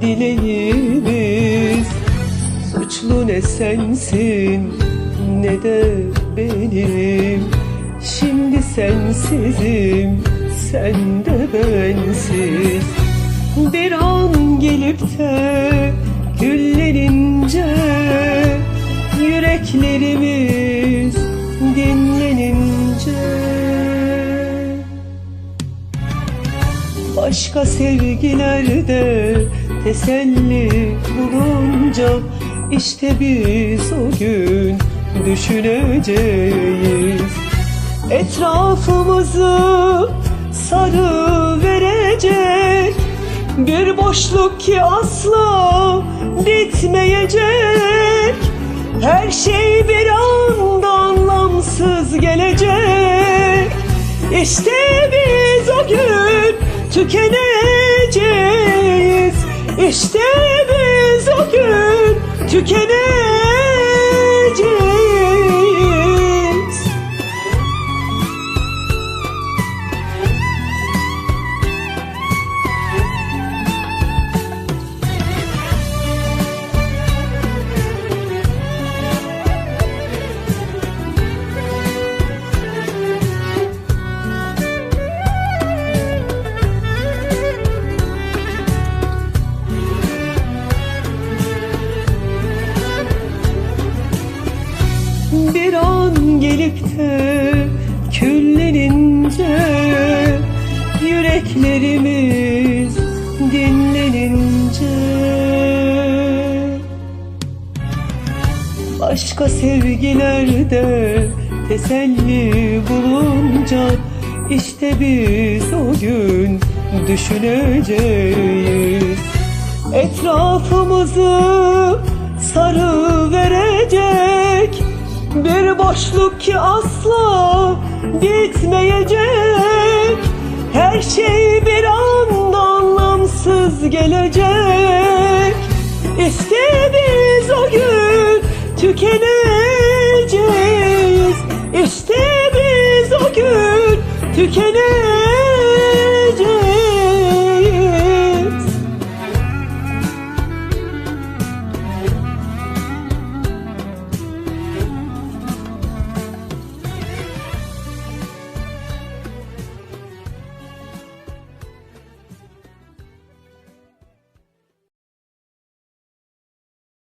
dileğimiz Suçlu ne sensin ne de benim. Şimdi sensizim sen de bensiz. Bir an gelip de güllerince Yüreklerimiz dinlenince Başka sevgilerde teselli bulunca işte biz o gün düşüneceğiz. Etrafımızı sarı verecek Bir boşluk ki asla bitmeyecek. Her şey bir anda anlamsız gelecek. İşte biz o gün tükeneceğiz. İşte biz o gün tükeneceğiz Bir an gelip de küllenince Yüreklerimiz dinlenince. Başka sevgilerde teselli bulunca işte biz o gün düşüneceğiz. Etrafımızı sarı Bir boşluk ki asla bitmeyecek Her şey bir anda anlamsız gelecek. Biz o gün tükeneceğiz